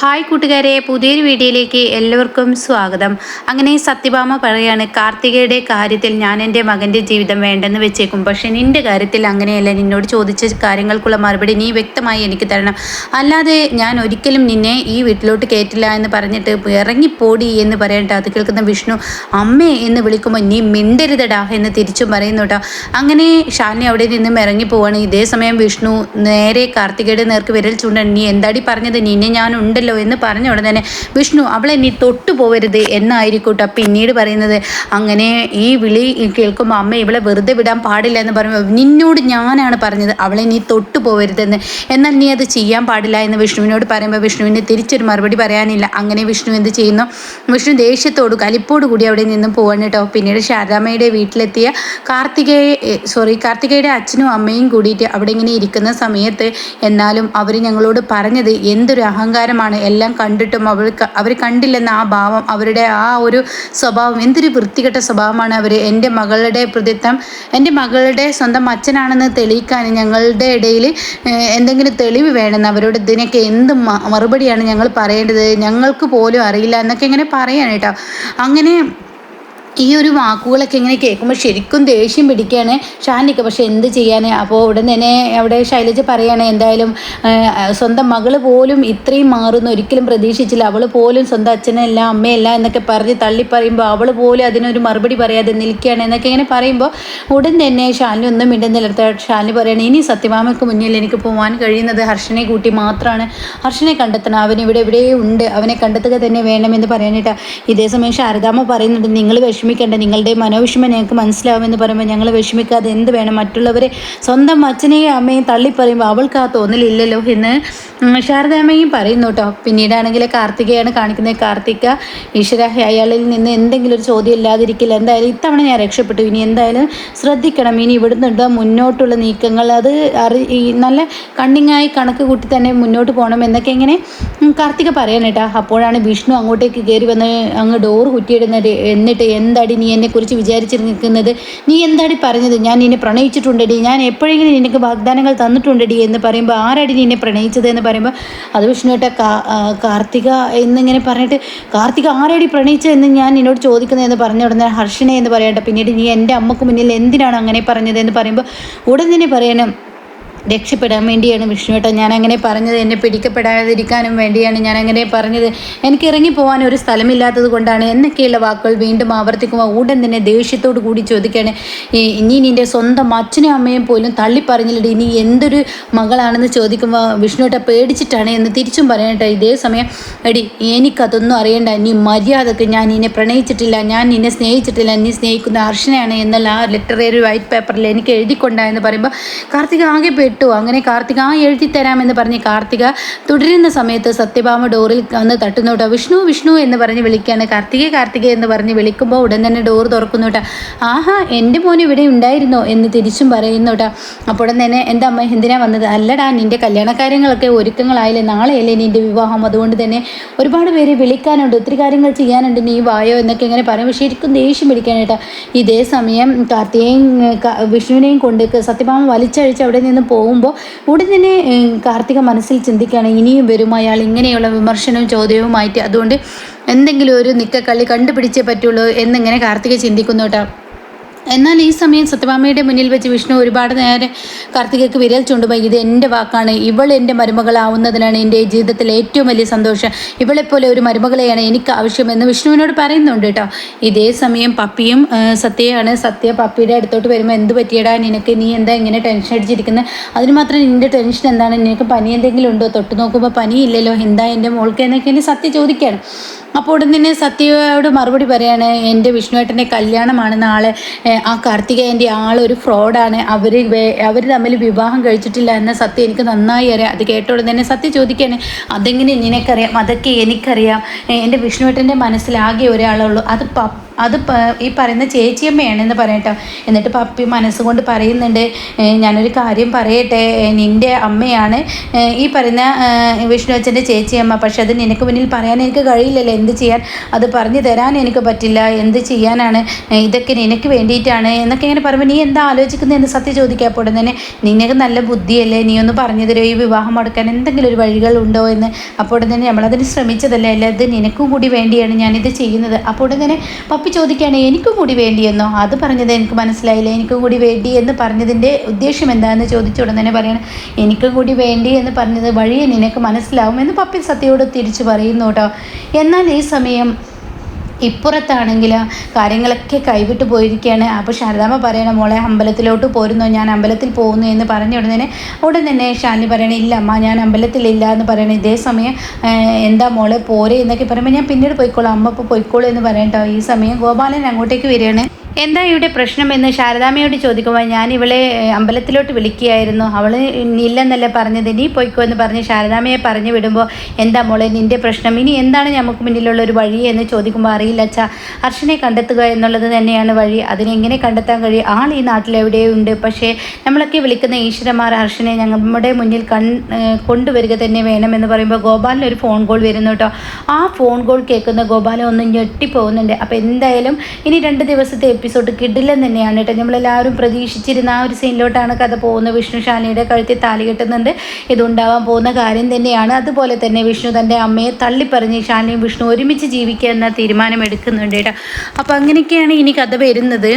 Hi കൂട്ടുകാരെ പുതിയൊരു വീഡിയോയിലേക്ക് എല്ലാവർക്കും സ്വാഗതം. അങ്ങനെ സത്യഭാമ പറയാണ് കാർത്തികയുടെ കാര്യത്തിൽ ഞാൻ എന്റെ മകന്റെ ജീവിതം വേണ്ടെന്ന് വെച്ചേക്കും. പക്ഷേ നിന്റെ കാര്യത്തിൽ അങ്ങനെയല്ല. നിന്നോട് ചോദിച്ച കാര്യങ്ങൾക്കുള്ള മറുപടി നീ വ്യക്തമായി എനിക്ക് തരണം. അല്ലാതെ ഞാൻ ഒരിക്കലും നിന്നെ ഈ വീട്ടിലോട്ട് കയറ്റില്ല എന്ന് പറഞ്ഞിട്ട് ഇറങ്ങിപ്പോടി എന്ന് പറയട്ടെ അത് കേൾക്കുന്ന വിഷ്ണു അമ്മേ എന്ന് വിളിക്കുമ്പോൾ നീ മിണ്ടരുതടാ എന്ന് തിരിച്ചും പറയുന്നു കേട്ടോ. അങ്ങനെ ഷാലിനി അവിടെ നിന്നും ഇറങ്ങിപ്പോവാണ്. ഇതേ സമയം വിഷ്ണു നേരെ കാർത്തികയുടെ നേർക്ക് വിരൽ ചൂണ്ടാണ് നീ എന്താടി പറഞ്ഞത്? നിന്നെ ഞാൻ ഉണ്ടല്ലോ. എന്ന് പറഞ്ഞ ഉടനെ തന്നെ വിഷ്ണു അവളെ നീ തൊട്ടു പോവരുത് എന്നായിരിക്കൂട്ടോ പിന്നീട് പറയുന്നത്. അങ്ങനെ ഈ വിളി കേൾക്കുമ്പോൾ അമ്മ ഇവളെ വെറുതെ വിടാൻ പാടില്ല എന്ന് പറയുമ്പോൾ നിന്നോട് ഞാനാണ് പറഞ്ഞത് അവളെ നീ തൊട്ടു പോവരുതെന്ന്. എന്നാൽ നീ അത് ചെയ്യാൻ പാടില്ല എന്ന് വിഷ്ണുവിനോട് പറയുമ്പോൾ വിഷ്ണുവിന് തിരിച്ചൊരു മറുപടി പറയാനില്ല. അങ്ങനെ വിഷ്ണു എന്ത് ചെയ്യുന്നു? വിഷ്ണു ദേഷ്യത്തോട് കലിപ്പോട് കൂടി അവിടെ നിന്നും പോവാണ് കേട്ടോ. പിന്നീട് ശാരദാമ്മയുടെ വീട്ടിലെത്തിയ കാർത്തികയെ സോറി കാർത്തികയുടെ അച്ഛനും അമ്മയും കൂടിയിട്ട് അവിടെ ഇങ്ങനെ ഇരിക്കുന്ന സമയത്ത് എന്നാലും അവർ ഞങ്ങളോട് പറഞ്ഞത് എന്തൊരു അഹങ്കാരമാണ് എല്ലാം കണ്ടിട്ടും അവർ അവർ കണ്ടില്ലെന്ന ആ ഭാവം അവരുടെ ആ ഒരു സ്വഭാവം എന്തൊരു വൃത്തികെട്ട സ്വഭാവമാണ് അവർ എന്റെ മകളുടെ പ്രതിത്വം എന്റെ മകളുടെ സ്വന്തം അച്ഛനാണെന്ന് തെളിയിക്കാൻ ഞങ്ങളുടെ ഇടയിൽ എന്തെങ്കിലും തെളിവ് വേണമെന്ന് അവരോട് ഇതിനൊക്കെ എന്ത് മറുപടിയാണ് ഞങ്ങൾ പറയേണ്ടത്? ഞങ്ങൾക്ക് പോലും അറിയില്ല എന്നൊക്കെ ഇങ്ങനെ പറയാൻ കേട്ടോ. അങ്ങനെ ഈ ഒരു വാക്കുകളൊക്കെ ഇങ്ങനെ കേൾക്കുമ്പോൾ ശരിക്കും ദേഷ്യം പിടിക്കുകയാണ് ഷാനിക്ക്. പക്ഷെ എന്ത് ചെയ്യാൻ അപ്പോൾ ഉടൻ തന്നെ അവിടെ ശൈലജ പറയാണ് എന്തായാലും സ്വന്തം മകൾ പോലും ഇത്രയും മാറുന്നു ഒരിക്കലും പ്രതീക്ഷിച്ചില്ല. അവൾ പോലും സ്വന്തം അച്ഛനല്ല അമ്മയല്ല എന്നൊക്കെ പറഞ്ഞ് തള്ളി പറയുമ്പോൾ അവൾ പോലും അതിനൊരു മറുപടി പറയാതെ നിൽക്കുകയാണ് എന്നൊക്കെ ഇങ്ങനെ പറയുമ്പോൾ ഉടൻ തന്നെ ഷാലിനി ഒന്നും മിണ്ടുന്നില്ല. ഷാലിനി പറയാണ് ഇനി സത്യഭാമയ്ക്ക് മുന്നിൽ എനിക്ക് പോകാൻ കഴിയുന്നത് ഹർഷനെ കൂട്ടി മാത്രമാണ് ഹർഷനെ കണ്ടെത്തണം. അവൻ ഇവിടെ എവിടെയും ഉണ്ട്. അവനെ കണ്ടെത്തുക തന്നെ വേണമെന്ന് പറയാനായിട്ടാണ് ഇതേ സമയം ശാരദാമ്മ പറയുന്നുണ്ട് നിങ്ങൾ വിഷമം വിഷമിക്കേണ്ട. നിങ്ങളുടെ മനോവിഷമം ഞങ്ങൾക്ക് മനസ്സിലാവുമെന്ന് പറയുമ്പോൾ ഞങ്ങൾ വിഷമിക്കാതെ എന്ത് വേണം? മറ്റുള്ളവരെ സ്വന്തം അച്ഛനെയും അമ്മയും തള്ളിപ്പറയുമ്പോൾ അവൾക്ക് ആ തോന്നലില്ലല്ലോ എന്ന് ശാരദാമ്മയും പറയുന്നു കേട്ടോ. പിന്നീടാണെങ്കിൽ കാർത്തികയാണ് കാണിക്കുന്നത്. കാർത്തിക ഈശ്വര അയാളിൽ നിന്ന് എന്തെങ്കിലും ഒരു ചോദ്യം ഇല്ലാതിരിക്കില്ല. എന്തായാലും ഇത്തവണ ഞാൻ രക്ഷപ്പെട്ടു. ഇനി എന്തായാലും ശ്രദ്ധിക്കണം. ഇനി ഇവിടുന്നുണ്ട് മുന്നോട്ടുള്ള നീക്കങ്ങൾ അത് അറി നല്ല കണ്ണിങ്ങായി കണക്ക് കൂട്ടി തന്നെ മുന്നോട്ട് പോകണം എന്നൊക്കെ ഇങ്ങനെ കാർത്തിക പറയാനേട്ടാ അപ്പോഴാണ് വിഷ്ണു അങ്ങോട്ടേക്ക് കയറി വന്ന് അങ്ങ് ഡോർ കുറ്റിയിടുന്നത്. എന്നിട്ട് എന്താടി നീ എന്നെക്കുറിച്ച് വിചാരിച്ചു നിൽക്കുന്നത് നീ എന്താടി പറഞ്ഞത്? ഞാൻ നിന്നെ പ്രണയിച്ചിട്ടുണ്ടടി. ഞാൻ എപ്പോഴെങ്കിലും നിനക്ക് വാഗ്ദാനങ്ങൾ തന്നിട്ടുണ്ടടി എന്ന് പറയുമ്പോൾ ആരടി നിന്നെ പ്രണയിച്ചത് എന്ന് പറയുമ്പോൾ അത് വിഷ്ണുവേട്ട കാർത്തിക എന്നിങ്ങനെ പറഞ്ഞിട്ട് കാർത്തിക ആരടി പ്രണയിച്ചതെന്ന് ഞാൻ നിന്നോട് ചോദിക്കുന്നതെന്ന് പറഞ്ഞ ഉടനെ ഹർഷനെ എന്ന് പറയട്ടെ പിന്നീട് നീ എന്റെ അമ്മയ്ക്ക് മുന്നിൽ എന്തിനാണ് അങ്ങനെ പറഞ്ഞത് എന്ന് പറയുമ്പോൾ ഉടൻ തന്നെ പറയണം. രക്ഷപ്പെടാൻ വേണ്ടിയാണ് വിഷ്ണുവേട്ടൻ ഞാൻ അങ്ങനെ പറഞ്ഞത് എന്നെ പിടിക്കപ്പെടാതിരിക്കാനും വേണ്ടിയാണ് ഞാൻ അങ്ങനെ പറഞ്ഞത്. എനിക്ക് ഇറങ്ങി പോകാൻ ഒരു സ്ഥലമില്ലാത്തത് കൊണ്ടാണ് എന്നൊക്കെയുള്ള വാക്കുകൾ വീണ്ടും ആവർത്തിക്കുമ്പോൾ ഉടൻ തന്നെ ദേഷ്യത്തോട് കൂടി ചോദിക്കുകയാണ്. ഇനി നിന്റെ സ്വന്തം അച്ഛനും അമ്മയും പോലും തള്ളി പറഞ്ഞില്ലേ ഇനി എന്തൊരു മകളാണെന്ന് ചോദിക്കുമ്പോൾ വിഷ്ണുവേട്ട പേടിച്ചിട്ടാണ് എന്ന് തിരിച്ചും പറയട്ടെ ഇതേ സമയം എടി എനിക്കതൊന്നും അറിയണ്ട. നീ മര്യാദയ്ക്ക് ഞാൻ നിന്നെ പ്രണയിച്ചിട്ടില്ല. ഞാൻ നിന്നെ സ്നേഹിച്ചിട്ടില്ല. നീ സ്നേഹിക്കുന്ന അർഷനെയാണ് എന്നുള്ള ആ ലെറ്ററേറി വൈറ്റ് പേപ്പറിൽ എനിക്ക് എഴുതിക്കൊണ്ടായെന്ന് പറയുമ്പോൾ കാർത്തിക ആകെ വിട്ടു അങ്ങനെ കാർത്തിക ആ എഴുതി തരാമെന്ന് പറഞ്ഞ് കാർത്തിക തുടരുന്ന സമയത്ത് സത്യഭാമ ഡോറിൽ വന്ന് തട്ടുന്നു കേട്ടോ. വിഷ്ണു വിഷ്ണു എന്ന് പറഞ്ഞ് വിളിക്കുകയാണ് കാർത്തിക കാർത്തിക എന്ന് പറഞ്ഞ് വിളിക്കുമ്പോൾ ഉടൻ തന്നെ ഡോർ തുറക്കുന്നു കേട്ടോ. ആഹാ എന്റെ മോൻ ഇവിടെ ഉണ്ടായിരുന്നോ? എന്ന് തിരിച്ചും പറയുന്നു കേട്ടോ. അപ്പോൾ തന്നെ എന്റെ അമ്മ എന്തിനാ വന്നത്? അല്ലടാ നിന്റെ കല്യാണ കാര്യങ്ങളൊക്കെ ഒരുക്കങ്ങളായില്ലേ? നാളെയല്ലേ നിന്റെ വിവാഹം? അതുകൊണ്ട് തന്നെ ഒരുപാട് പേര് വിളിക്കാനുണ്ട്. ഒത്തിരി കാര്യങ്ങൾ ചെയ്യാനുണ്ട്. നീ വായോ? എന്നൊക്കെ ഇങ്ങനെ പറയും. പക്ഷേ ശരിക്കും ദേഷ്യം പിടിക്കാനായിട്ടാ ഇതേ സമയം കാർത്തികയും വിഷ്ണുവിനെയും കൊണ്ട് സത്യഭാമ വലിച്ചഴിച്ച് അവിടെ നിന്ന് പോകുമ്പോൾ ഉടൻ തന്നെ കാർത്തിക മനസ്സിൽ ചിന്തിക്കുകയാണ് ഇനിയും വരും അയാൾ ഇങ്ങനെയുള്ള വിമർശനവും ചോദ്യവുമായിട്ട്. അതുകൊണ്ട് എന്തെങ്കിലും ഒരു നിക്കക്കള്ളി കണ്ടുപിടിച്ചേ പറ്റുള്ളൂ എന്നിങ്ങനെ കാർത്തിക ചിന്തിക്കുന്നു കേട്ടോ. എന്നാൽ ഈ സമയം സത്യഭാമയുടെ മുന്നിൽ വെച്ച് വിഷ്ണു ഒരുപാട് നേരം കാർത്തികയ്ക്ക് വിരൽ ചൂണ്ടുമ്പോൾ ഇത് എന്റെ വാക്കാണ്. ഇവൾ എന്റെ മരുമകളാവുന്നതിനാണ് എന്റെ ജീവിതത്തിലെ ഏറ്റവും വലിയ സന്തോഷം. ഇവളെപ്പോലെ ഒരു മരുമകളെയാണ് എനിക്ക് ആവശ്യമെന്ന് വിഷ്ണുവിനോട് പറയുന്നുണ്ട് കേട്ടോ. ഇതേ സമയം പപ്പിയും സത്യയാണ്. സത്യ പപ്പിയുടെ അടുത്തോട്ട് വരുമ്പോൾ എന്ത് പറ്റിയടാ നിനക്ക്? നീ എന്താ ഇങ്ങനെ ടെൻഷൻ അടിച്ചിരിക്കുന്നത് അതിന് മാത്രം നിന്റെ ടെൻഷൻ എന്താണ്? നിനക്ക് പനി എന്തെങ്കിലും ഉണ്ടോ? തൊട്ട് നോക്കുമ്പോൾ പനിയില്ലല്ലോ. എന്താ എന്റെ മോൾക്ക് എന്നൊക്കെ സത്യ ചോദിക്കുകയാണ്. അപ്പോൾ ഉടൻ തന്നെ സത്യയോട് മറുപടി പറയാണ് എന്റെ വിഷ്ണുവേട്ടന്റെ കല്യാണമാണ് നാളെ. ആ കാർത്തികേയന്റെ ആളൊരു ഫ്രോഡാണ്. അവർ അവർ തമ്മിൽ വിവാഹം കഴിച്ചിട്ടില്ല എന്ന സത്യം എനിക്ക് നന്നായി അറിയാം. അത് കേട്ട ഉടൻ തന്നെ സത്യം ചോദിക്കാണ് അതെങ്ങനെ നിനക്കറിയാം? അതൊക്കെ എനിക്കറിയാം. എന്റെ വിഷ്ണുവേട്ടന്റെ മനസ്സിലാകെ ഒരാളുള്ളൂ. അത് അത് ഈ പറയുന്ന ചേച്ചിയമ്മയാണെന്ന് പറയട്ടോ എന്നിട്ട് പപ്പി മനസ്സുകൊണ്ട് പറയുന്നുണ്ട് "ഏ, ഞാനൊരു കാര്യം പറയട്ടെ നിന്റെ അമ്മയാണ് ഈ പറയുന്ന വിഷ്ണു അച്ഛന്റെ ചേച്ചിയമ്മ. പക്ഷെ അത് നിനക്ക് മുന്നിൽ പറയാൻ എനിക്ക് കഴിയില്ലല്ലോ. എന്ത് ചെയ്യാൻ? അത് പറഞ്ഞു തരാൻ എനിക്ക് പറ്റില്ല. എന്ത് ചെയ്യാനാണ്? ഇതൊക്കെ നിനക്ക് വേണ്ടിയിട്ടാണ്. എന്നൊക്കെ ഇങ്ങനെ പറയുമ്പോൾ നീ എന്താ ആലോചിക്കുന്നതെന്ന് സത്യം ചോദിക്കാൻ പോടുന്ന തന്നെ നിനക്ക് നല്ല ബുദ്ധിയല്ലേ? നീ ഒന്ന് പറഞ്ഞു തരുമോ? ഈ വിവാഹം മുടക്കാൻ എന്തെങ്കിലും ഒരു വഴികൾ ഉണ്ടോ എന്ന്? അപ്പോൾ തന്നെ നമ്മളതിന് ശ്രമിച്ചതല്ലേ? അല്ല ഇത് നിനക്കും കൂടി വേണ്ടിയാണ് ഞാനിത് ചെയ്യുന്നത്. അപ്പോൾ തന്നെ പപ്പി ചോദിക്കുകയാണ് എനിക്കും കൂടി വേണ്ടിയെന്നോ? അത് പറഞ്ഞത് എനിക്ക് മനസ്സിലായില്ല. എനിക്കും കൂടി വേണ്ടി എന്ന് പറഞ്ഞതിന്റെ ഉദ്ദേശം എന്താണെന്ന് ചോദിച്ച ഉടൻ തന്നെ പറയണം എനിക്കും കൂടി വേണ്ടി എന്ന് പറഞ്ഞത് വഴിയെ നിനക്ക് മനസ്സിലാവും എന്ന് പപ്പി സത്യയോട് തിരിച്ചു പറയുന്നു കേട്ടോ. എന്നാൽ ഈ സമയം ഇപ്പുറത്താണെങ്കിൽ കാര്യങ്ങളൊക്കെ കൈവിട്ട് പോയിരിക്കുകയാണ്. അപ്പോൾ ശാരദാമ്മ പറയണ മോളെ അമ്പലത്തിലോട്ട് പോരുന്നു? ഞാൻ അമ്പലത്തിൽ പോകുന്നു എന്ന് പറഞ്ഞ ഉടനെ ഉടൻ തന്നെ ശാലിനി പറയണേ ഇല്ല അമ്മ ഞാൻ അമ്പലത്തിലില്ല എന്ന് പറയണേ ഇതേ സമയം എന്താ മോളെ പോരെ എന്നൊക്കെ പറയുമ്പോൾ ഞാൻ പിന്നീട് പോയിക്കോളാം അമ്മ ഇപ്പോൾ പോയിക്കോളൂ എന്ന് പറയട്ടോ ഈ സമയം ഗോപാലൻ അങ്ങോട്ടേക്ക് വരികയാണ്. എന്താ ഇവിടെ പ്രശ്നമെന്ന് ശാരദാമ്മയോട് ചോദിക്കുമ്പോൾ ഞാൻ ഇവളെ അമ്പലത്തിലോട്ട് വിളിക്കുകയായിരുന്നു. അവൾ ഇല്ലെന്നല്ല പറഞ്ഞത്? നീ പോയിക്കോ എന്ന് പറഞ്ഞ് ശാരദാമ്മയെ പറഞ്ഞു വിടുമ്പോൾ എന്താ മോളെ നിന്റെ പ്രശ്നം? ഇനി എന്താണ് നമുക്ക് മുന്നിലുള്ള ഒരു വഴി? എന്ന് ചോദിക്കുമ്പോൾ അറിയില്ല അച്ഛാ അർഷനെ കണ്ടെത്തുക എന്നുള്ളത് തന്നെയാണ് വഴി. അതിനെങ്ങനെ കണ്ടെത്താൻ കഴിയും? ആൾ ഈ നാട്ടിൽ എവിടെയോ ഉണ്ട് പക്ഷേ നമ്മളൊക്കെ വിളിക്കുന്ന ഈശ്വരന്മാർ അർഷനെ നമ്മുടെ മുന്നിൽ കൺ കൊണ്ടുവരിക തന്നെ വേണമെന്ന് പറയുമ്പോൾ ഗോപാലിന് ഒരു ഫോൺ കോൾ വരുന്നു കേട്ടോ. ആ ഫോൺ കോൾ കേൾക്കുന്ന ഗോപാലൻ ഒന്ന് ഞെട്ടിപ്പോകുന്നുണ്ട്. അപ്പോൾ എന്തായാലും ഇനി രണ്ട് ദിവസത്തെ കിടിലൻ തന്നെയാണ് കേട്ടോ. നമ്മളെല്ലാവരും പ്രതീക്ഷിച്ചിരുന്ന ആ ഒരു സീനിലോട്ടാണ് കഥ പോകുന്നത്. വിഷ്ണു ശാലിനിയുടെ കഴുത്തിൽ താലി കെട്ടുന്നുണ്ട്. ഇതുണ്ടാവാൻ പോകുന്ന കാര്യം തന്നെയാണ്. അതുപോലെ തന്നെ വിഷ്ണു തന്റെ അമ്മയെ തള്ളിപ്പറഞ്ഞ് ശാലിനിയും വിഷ്ണു ഒരുമിച്ച് ജീവിക്കുക എന്ന തീരുമാനം എടുക്കുന്നുണ്ട് കേട്ടോ. അപ്പോൾ അങ്ങനെയൊക്കെയാണ് ഇനി കഥ വരുന്നത്.